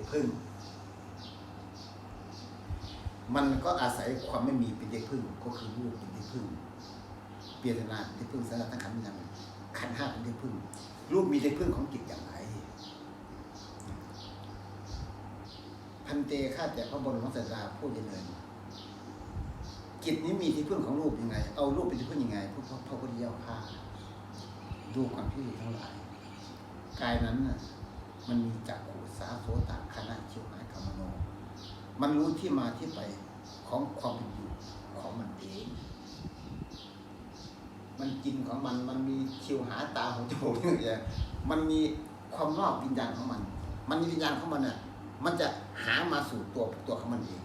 ที่พึ่ง มันก็อาศัยความไม่มีเป็นที่พึ่ง ก็คือรูปเป็นที่พึ่ง เปลี่ยนนาเป็นที่พึ่งสารทั้งขันธ์ยังขันห้าเป็นที่พึ่ง รูปมีที่พึ่งของจิตอย่างไรพันเตข้าแต่พระบรมศาสดาผู้เจริญจิตนี้มีที่พึ่งของรูปยังไง เอารูปเป็นที่พึ่งยังไงพระพระพระพุทธเจ้าข้าดูความที่อยู่ทั้งหลายกายนั้นน่ะ มันมีจักขุสาโสตคณะชิวหายกรรมโน มันรู้ที่มาที่ไปของความเป็นอยู่ของมันเอง มันกินของมัน มันมีชิวหาตาของจมูกนี่อย่างเงี้ยมันมีความรอบวิญญาณของมัน มันมีวิญญาณของมันน่ะ มันจะหามาสู่ตัวตัวของมันเอง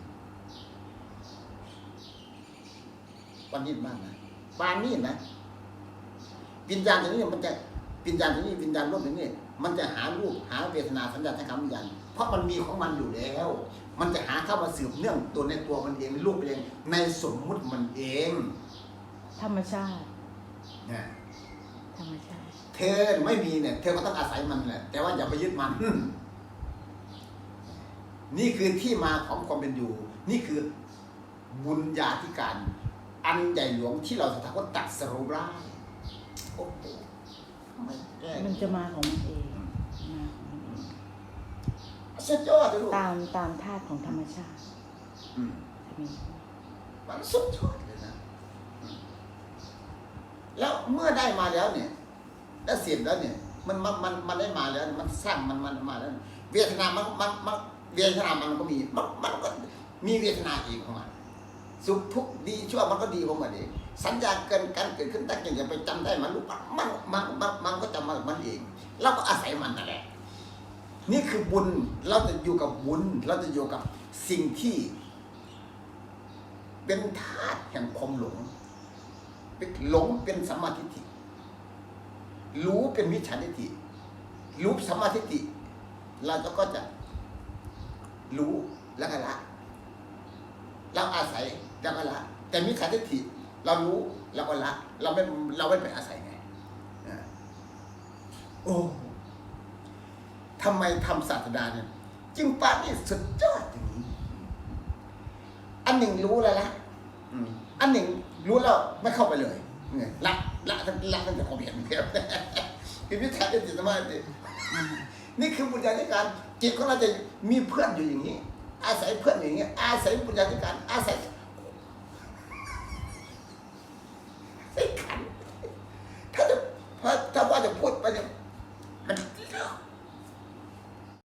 วันนี้บ้างนะปานนี้นะวิญญาณตัวนี้มันจะ วิญญาณตัวนี้วิญญาณรูปตัวนี้มันจะหารูปหาเวทนาสัญญาสังขารวิญญาณเพราะมันมีของมันอยู่แล้ว มันจะหาเข้ามาสืบเนื่องตัวในตัวมันเองรูปเองในสมมุติมันเอง ธรรมชาตินะธรรมชาติเธอไม่มีเนี่ย เธอก็ต้องอาศัยมันแหละแต่ว่าอย่าไปยึดมัน นี่คือที่มาของความเป็นอยู่ นี่คือบุญญาธิการ อันใหญ่หลวงที่เราสถาคตตัดสรุปได้โอ้โห ทำไมแก้มันจะมาของมันเองมาของมันเองสุดยอดเลยลูกตามตามธาตุของธรรมชาติอืมจะมีมันสุดยอดเลยนะอืมแล้วเมื่อได้มาแล้วเนี่ยได้เสียบแล้วเนี่ย มันมันมันมันได้มาแล้ว มันสร้างมันมันมาแล้ว เวทนามันมันมันเวทนามันก็มีมันมันก็มีเวทนาเองของมัน สุขทุกข์ดีชั่วมันก็ดีของมันเองสัญญาเกินการเกิดขึ้นตั้งอย่างไปจำได้มันรู้ปะมันมันมันมันก็จำมันมันเองเราก็อาศัยมันนั่นแหละนี่คือบุญเราจะอยู่กับบุญเราจะอยู่กับสิ่งที่ เป็นธาตุแห่งความหลงเป็นหลงเป็นสัมมาทิฏฐิรู้เป็นมิจฉาทิฏฐิรู้สัมมาทิฏฐิเราจะก็จะรู้แล้วก็ละเราอาศัย แล้วก็ละแต่มิจฉาทิฏฐิเรารู้แล้วก็ละ เราไม่เราไม่ไปอาศัยไงอ่าโอ้ทำไมทำศาสดาเนี่ยจึงปานี่สุดยอดอย่างนี้ อันหนึ่งรู้แล้วละอันหนึ่งรู้แล้วไม่เข้าไปเลยละละละตั้งแต่ความเห็นเดียวคือวิชาจิตสมาธินี่คือบุญญาธิการจิตของเราจะมีเพื่อนอยู่อย่างนี้ อาศัยเพื่อนอย่างนี้อาศัยบุญญาธิการอาศัย Hatta